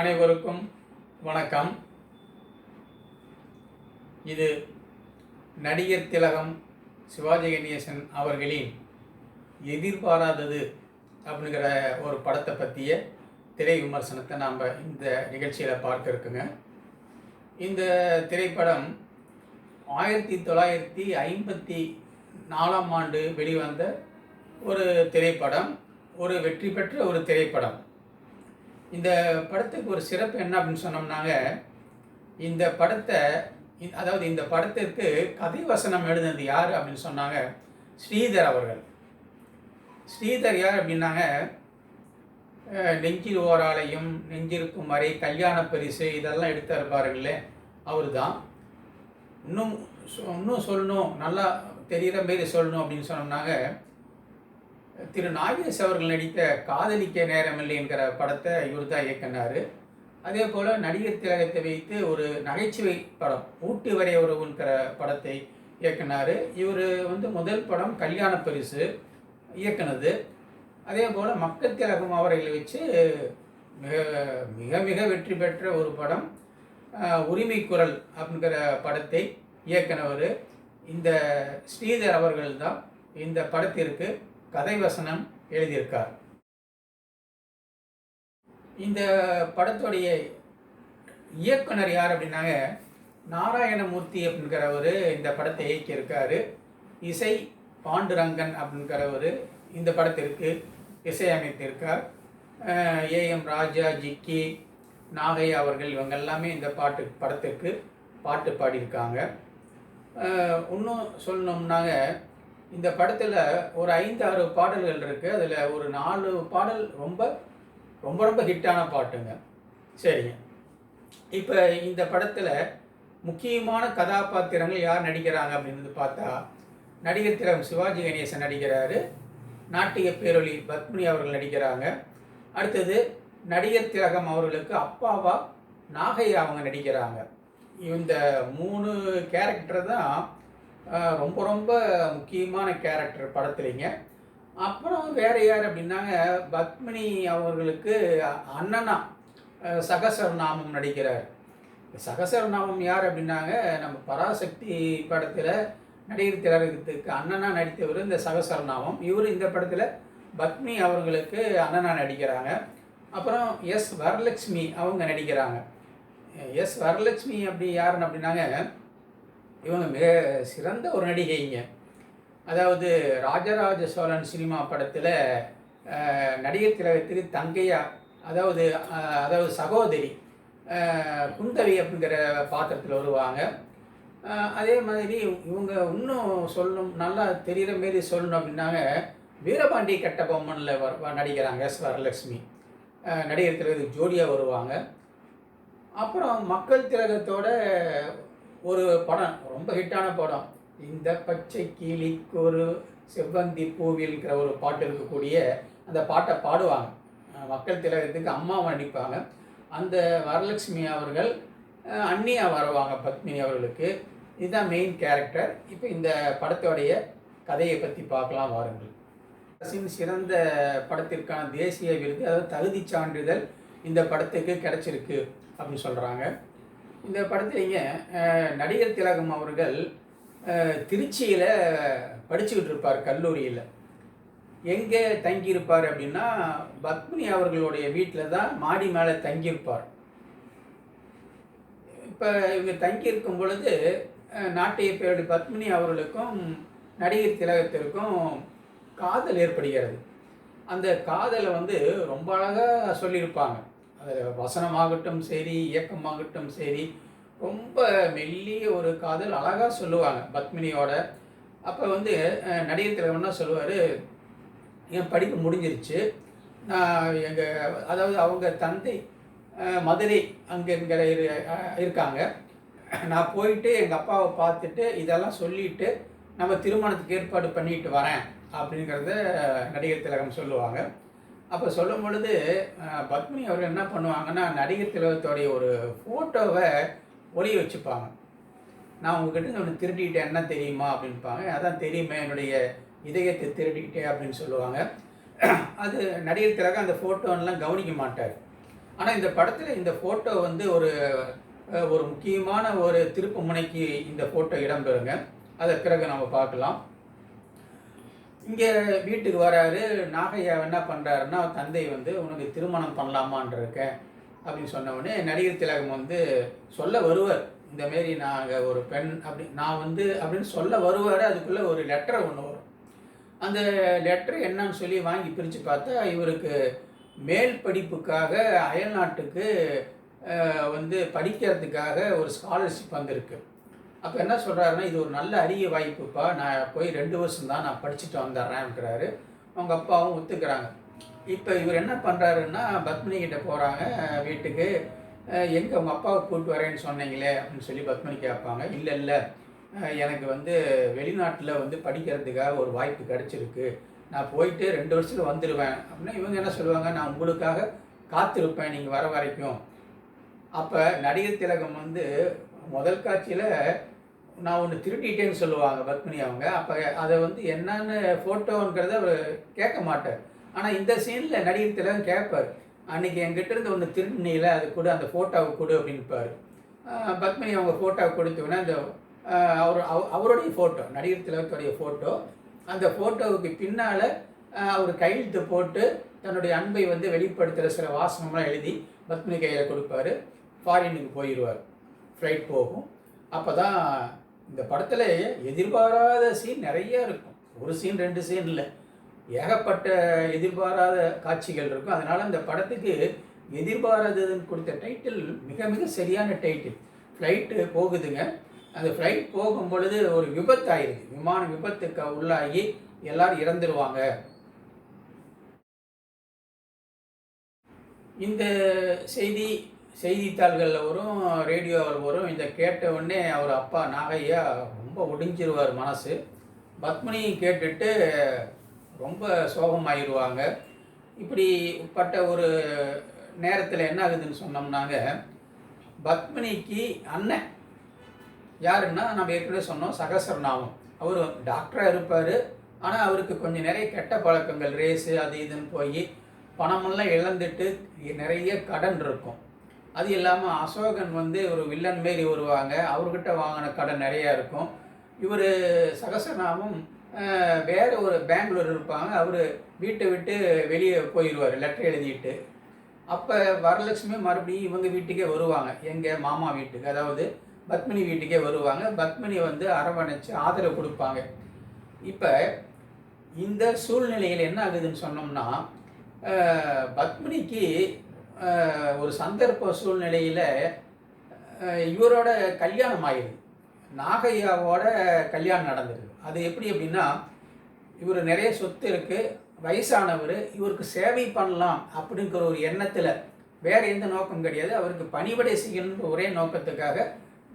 அனைவருக்கும் வணக்கம். இது நடிகர் திலகம் சிவாஜி கணேசன் அவர்களின் எதிர்பாராதது அப்படிங்கிற ஒரு படத்தை பற்றிய திரை விமர்சனத்தை நாம் இந்த நிகழ்ச்சியில் பார்க்க இருக்குங்க. இந்த திரைப்படம் ஆயிரத்தி தொள்ளாயிரத்தி ஐம்பத்தி நாலாம் ஆண்டு வெளிவந்த ஒரு திரைப்படம் ஒரு வெற்றி பெற்ற ஒரு திரைப்படம். இந்த படத்துக்கு ஒரு சிறப்பு என்ன அப்படின்னு சொன்னோம்னாங்க இந்த படத்தை அதாவது இந்த படத்திற்கு கதை வசனம் எழுதினது யார் அப்படின்னு சொன்னாங்க ஸ்ரீதர் அவர்கள். ஸ்ரீதர் யார் அப்படின்னாங்க நெஞ்சில் ஓராலையும் நெஞ்சிருக்கும் வரை கல்யாண பரிசு இதெல்லாம் எடுத்தார் பாருங்களே அவர் தான் இன்னும் சொ- இன்னும் சொல்லணும் நல்லா தெரிகிற மாரி சொல்லணும் அப்படின்னு சொன்னோம்னாங்க திரு நாகேஷ் அவர்கள் நடித்த காதலிக்க நேரமில்லை என்கிற படத்தை இவர் தான் இயக்கினார். அதே போல் நடிகர் திலகத்தை வைத்து ஒரு நகைச்சுவை படம் ஊட்டி வரைய உறவுங்கிற படத்தை இயக்கினார். இவர் வந்து முதல் படம் கல்யாண பரிசு இயக்குனது. அதே போல் மக்கள் திலகம் அவர்களை வச்சு மிக மிக மிக வெற்றி பெற்ற ஒரு படம் உரிமை குரல் அப்படிங்கிற படத்தை இயக்குனவர். இந்த ஸ்ரீதர் அவர்கள் தான் இந்த படத்திற்கு கதை வசனம் எழுதியிருக்கார். இந்த படத்துடைய இயக்குனர் யார் அப்படின்னாங்க நாராயணமூர்த்தி அப்படிங்கிறவர் இந்த படத்தை இயக்கியிருக்காரு. இசை பாண்டுரங்கன் அப்படிங்கிறவர் இந்த படத்திற்கு இசையமைத்திருக்கார். ஏஎம் ராஜா ஜிக்கி நாகை அவர்கள் இவங்க எல்லாமே இந்த பாட்டு படத்திற்கு பாட்டு பாடியிருக்காங்க. இன்னும் சொல்லணும்னாங்க இந்த படத்தில் ஒரு ஐந்து ஆறு பாடல்கள் இருக்குது அதில் ஒரு நாலு பாடல் ரொம்ப ரொம்ப ரொம்ப ஹிட்டான பாட்டுங்க. சரிங்க. இப்போ இந்த படத்தில் முக்கியமான கதாபாத்திரங்கள் யார் நடிக்கிறாங்க அப்படின்னு பார்த்தா நடிகர் திலகம் சிவாஜி கணேசன் நடிக்கிறாரு. நாட்டிய பேரொளி பத்மினி அவர்கள் நடிக்கிறாங்க. அடுத்தது நடிகர் திலகம் அவர்களுக்கு அப்பாவா நாகை அவங்க நடிக்கிறாங்க. இந்த மூணு கேரக்டர் தான் ரொம்ப ரொம்ப முக்கியமான கேரக்டர் படத்துலிங்க. அப்புறம் வேறு யார் அப்படின்னாங்க பத்மினி அவர்களுக்கு அண்ணனா சகசரநாமம் நடிக்கிறார். சகசரநாமம் யார் அப்படின்னாங்க நம்ம பராசக்தி படத்தில் நடிகர் திலகத்துக்கு அண்ணனா நடித்தவர் இந்த சகசரநாமம். இவர் இந்த படத்தில் பத்மி அவர்களுக்கு அண்ணனா நடிக்கிறாங்க. அப்புறம் எஸ் வரலட்சுமி அவங்க நடிக்கிறாங்க. எஸ் வரலட்சுமி அப்படி யாருன்னு அப்படின்னாங்க இவங்க மிக சிறந்த ஒரு நடிகைங்க. அதாவது ராஜராஜ சோழன் சினிமா படத்தில் நடிகர் திலகத்துக்கு தங்கையா அதாவது அதாவது சகோதரி குந்தவி அப்படிங்கிற பாத்திரத்தில் வருவாங்க. அதே மாதிரி இவங்க இன்னும் சொல்லணும் நல்லா தெரிகிற மாரி சொல்லணும் அப்படின்னாங்க வீரபாண்டி கட்டபொம்மனில் வர நடிக்கிறாங்க எஸ் வரலட்சுமி. நடிகர் திலகத்துக்கு ஜோடியாக வருவாங்க. அப்புறம் மக்கள் திலகத்தோட ஒரு படம் ரொம்ப ஹிட்டான படம். இந்த பச்சை கிளிக்கு ஒரு செவ்வந்தி பூவில்ங்கிற ஒரு பாட்டு இருக்கக்கூடிய அந்த பாட்டை பாடுவாங்க. மக்கள் திலகத்துக்கு அம்மாவை நடிப்பாங்க. அந்த வரலட்சுமி அவர்கள் அன்னியாக வருவாங்க பத்மினி அவர்களுக்கு. இதுதான் மெயின் கேரக்டர் இப்போ இந்த படத்தோடைய கதையை பற்றி பார்க்கலாம் வாருங்கள். அரசின் சிறந்த படத்திற்கான தேசிய விருது அதாவது தகுதிச் சான்றிதழ் இந்த படத்துக்கு கிடச்சிருக்கு அப்படின்னு சொல்கிறாங்க இந்த படத்துலைங்க நடிகர் திலகம் அவர்கள் திருச்சியில் படிச்சுக்கிட்டு இருப்பார் கல்லூரியில். எங்கே தங்கியிருப்பார் அப்படின்னா பத்மினி அவர்களுடைய வீட்டில் தான் மாடி மேலே தங்கியிருப்பார். இப்போ இவங்க தங்கியிருக்கும் பொழுது நாட்டிய பேரடி பத்மினி அவர்களுக்கும் நடிகர் திலகத்திற்கும் காதல் ஏற்படுகிறது. அந்த காதலை வந்து ரொம்ப அழகாக சொல்லியிருப்பாங்க. அதில் வசனமாகட்டும் சரி இயக்கமாகட்டும் சரி ரொம்ப மெல்லிய ஒரு காதல் அழகாக சொல்லுவாங்க பத்மினியோட. அப்போ வந்து நடிகர் திலகம் சொல்லுவார்? என் படிப்பு முடிஞ்சிருச்சு. நான் எங்கள் அதாவது அவங்க தந்தை மதுரை அங்கேங்கிற இரு இருக்காங்க. நான் போயிட்டு எங்கள் அப்பாவை பார்த்துட்டு இதெல்லாம் சொல்லிட்டு நம்ம திருமணத்துக்கு ஏற்பாடு பண்ணிட்டு வரேன் அப்படிங்கிறத நடிகர் திலகம் சொல்லுவாங்க. அப்போ சொல்லும் பொழுது பத்மினி அவர்கள் என்ன பண்ணுவாங்கன்னா நடிகர் திலகத்துடைய ஒரு ஃபோட்டோவை ஒளிய வச்சுப்பாங்க. நான் உங்ககிட்ட ஒன்று திருடிட்டேன் என்ன தெரியுமா அப்படின்பாங்க. அதான் தெரியுமே என்னுடைய இதயத்தை திருடிக்கிட்டே அப்படின்னு சொல்லுவாங்க. அது நடிகர் திலகம் அந்த ஃபோட்டோன்னெலாம் கவனிக்க மாட்டார். ஆனால் இந்த படத்தில் இந்த ஃபோட்டோ வந்து ஒரு ஒரு முக்கியமான ஒரு திருப்பு முனைக்கு இந்த ஃபோட்டோ இடம்பெறுங்க. அதை பிறகு நம்ம பார்க்கலாம். இங்கே வீட்டுக்கு வராரு நாகையா என்ன பண்ணுறாருன்னா தந்தை வந்து உனக்கு திருமணம் பண்ணலாமான் இருக்கேன் அப்படின்னு சொன்ன உடனே நடிகர் திலகம் வந்து சொல்ல வருவார். இந்த மாரி நாங்கள் ஒரு பெண் அப்படி நான் வந்து அப்படின்னு சொல்ல வருவார். அதுக்குள்ளே ஒரு லெட்டர் ஒன்று வரும். அந்த லெட்டர் என்னன்னு சொல்லி வாங்கி பிரித்து பார்த்தா இவருக்கு மேல் படிப்புக்காக அயல்நாட்டுக்கு வந்து படிக்கிறதுக்காக ஒரு ஸ்காலர்ஷிப் வந்திருக்கு. அப்போ என்ன சொல்கிறாருன்னா இது ஒரு நல்ல அரிய வாய்ப்புப்பா. நான் போய் ரெண்டு வருஷம் தான் நான் படிச்சுட்டு வந்துடுறேன்ங்கிறாரு. அவங்க அப்பாவும் ஒத்துக்கிறாங்க. இப்போ இவர் என்ன பண்ணுறாருன்னா பத்மினி கிட்ட போகிறாங்க வீட்டுக்கு. எங்கே உங்கள் அப்பாவை கூப்பிட்டு வரேன்னு சொன்னீங்களே அப்படின்னு சொல்லி பத்மினி கேட்பாங்க. இல்லை இல்லை. எனக்கு வந்து வெளிநாட்டில் வந்து படிக்கிறதுக்காக ஒரு வாய்ப்பு கிடச்சிருக்கு. நான் போயிட்டு ரெண்டு வருஷத்துல வந்துடுவேன் அப்படின்னா இவங்க என்ன சொல்லுவாங்க நான் உங்களுக்காக காத்திருப்பேன் நீங்கள் வர வரைக்கும். அப்போ நடிகர் திலகம் வந்து முதல் காட்சியில் நான் ஒன்று திருட்டிட்டேன்னு சொல்லுவாங்க பத்மினி அவங்க. அப்போ அதை வந்து என்னன்னு ஃபோட்டோங்கிறத அவர் கேட்க மாட்டார். ஆனால் இந்த சீனில் நடிகர் திலகம் கேட்பார். அன்னைக்கு என்கிட்ட இருந்து ஒன்று திருநீல அது கொடு அந்த ஃபோட்டோவை கொடு அப்படின்பாரு. பத்மினி அவங்க ஃபோட்டோவை கொடுத்தோன்னே அந்த அவர் அவ- அவருடைய ஃபோட்டோ நடிகர் திலகத்துடைய ஃபோட்டோ அந்த ஃபோட்டோவுக்கு பின்னால் அவர் கையெழுத்து போட்டு தன்னுடைய அன்பை வந்து வெளிப்படுத்துகிற சில வாசனம்லாம் எழுதி பத்மினி கையில் கொடுப்பாரு. ஃபாரினுக்கு போயிடுவார் ஃப்ளைட் போகும். அப்போ தான் இந்த படத்தில் எதிர்பாராத சீன் நிறைய இருக்கும். ஒரு சீன் ரெண்டு சீன் இல்லை. ஏகப்பட்ட எதிர்பாராத காட்சிகள் இருக்கும். அதனால் அந்த படத்துக்கு எதிர்பாராததுன்னு கொடுத்த டைட்டில் மிக மிக சரியான டைட்டில் ஃப்ளைட்டு போகுதுங்க. அந்த ஃப்ளைட் போகும் பொழுது ஒரு விபத்து ஆயிடுது விமான விபத்துக்கு உள்ளாகி எல்லாரும் இறந்துருவாங்க. இந்த செய்தி செய்தித்தாள்களில் வரும் ரேடியோவில் வரும். இதை கேட்ட உடனே அவர் அப்பா நாகையா ரொம்ப ஒடிஞ்சிருவார் மனசு. பத்மினி கேட்டுட்டு ரொம்ப சோகமாயிடுவாங்க இப்படிப்பட்ட ஒரு நேரத்தில் என்ன ஆகுதுன்னு சொன்னோம்னாங்க பத்மினிக்கு அண்ணன் யாருன்னா நம்ம ஏற்கனவே சொன்னோம் சகசரநாமம். அவர் டாக்டராக இருப்பார். ஆனால் அவருக்கு கொஞ்சம் நிறைய கெட்ட பழக்கங்கள் ரேஸு அது இதுன்னு போய் பணமெல்லாம் இழந்துட்டு நிறைய கடன் இருக்கும். அது இல்லாமல் அசோகன் வந்து ஒரு வில்லன் மாரி வருவாங்க. அவர்கிட்ட வாங்கின கடன் நிறையா இருக்கும். இவர் சகசரநாமம் வேறு ஒரு பெங்களூர் இருப்பாங்க. அவர் வீட்டை விட்டு வெளியே போயிடுவார் லெட்டர் எழுதிட்டு. அப்போ வரலட்சுமி மறுபடியும் இவங்க வீட்டுக்கே வருவாங்க. எங்கள் மாமா வீட்டுக்கு அதாவது பத்மினி வீட்டுக்கே வருவாங்க. பத்மினி வந்து அரவணைச்சு ஆதரவு கொடுப்பாங்க. இப்போ இந்த சூழ்நிலையில் என்ன ஆகுதுன்னு சொன்னோம்னா பத்மினிக்கு ஒரு சந்தர்ப்ப சூழ்நிலையில் இவரோட கல்யாணம் ஆயிடுது நாகையாவோட கல்யாணம் நடந்தது. அது எப்படி அப்படின்னா இவர் நிறைய சொத்து இருக்குது வயசானவர் இவருக்கு சேவை பண்ணலாம் அப்படிங்கிற ஒரு எண்ணத்தில் வேறு எந்த நோக்கம் கிடையாது. அவருக்கு பணிபடை செய்யணுன்ற ஒரே நோக்கத்துக்காக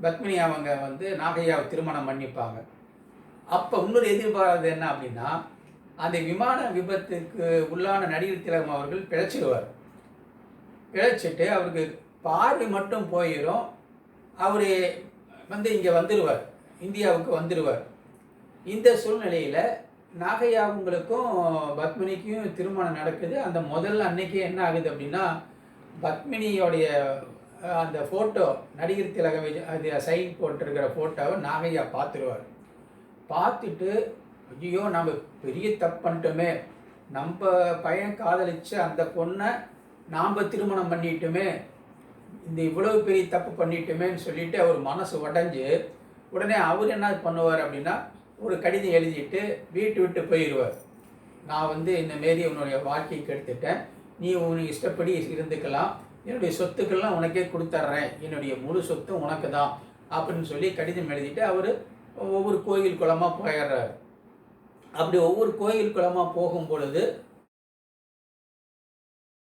பத்மினி அவங்க வந்து நாகையாவை திருமணம் பண்ணிப்பாங்க. அப்போ இன்னொரு எதிர்பாராது என்ன அப்படின்னா அந்த விமான விபத்துக்கு உள்ளான நடிகர் திலகம் அவர்கள் பிழைச்சிடுவார். பிழைச்சிட்டு அவருக்கு பார்வை மட்டும் போயிடும் அவர் வந்து இங்கே வந்துடுவார் இந்தியாவுக்கு வந்துடுவார் இந்த சூழ்நிலையில் நாகையாவுங்களுக்கும் பத்மினிக்கும் திருமணம் நடக்குது. அந்த முதல் அன்னைக்கு என்ன ஆகுது அப்படின்னா பத்மினியோடைய அந்த ஃபோட்டோ நடிகர் திலக விஜய் அது சைன் போட்டிருக்கிற ஃபோட்டோவை நாகையா பார்த்துருவார். பார்த்துட்டு ஐயோ நம்ம பெரிய தப்பு பண்ணிட்டோமே. நம்ம பையன் காதலிச்சு அந்த பொண்ணை நாம் திருமணம் பண்ணிட்டோமே இந்த இவ்வளவு பெரிய தப்பு பண்ணிட்டோமேன்னு சொல்லிட்டு அவர் மனசு உடஞ்சி உடனே அவர் என்ன பண்ணுவார் அப்படின்னா ஒரு கடிதம் எழுதிட்டு வீட்டு விட்டு போயிடுவார். நான் வந்து இந்தமாரி உன்னுடைய வாழ்க்கையை கெடுத்துட்டேன் நீ உனக்கு இஷ்டப்படி இருந்துக்கலாம். என்னுடைய சொத்துக்கள்லாம் உனக்கே கொடுத்துட்றேன் என்னுடைய முழு சொத்தும் உனக்கு தான் அப்படின்னு சொல்லி கடிதம் எழுதிட்டு அவர் ஒவ்வொரு கோயில் குளமாக போயிடுறாரு. அப்படி ஒவ்வொரு கோயில் குளமாக போகும் பொழுது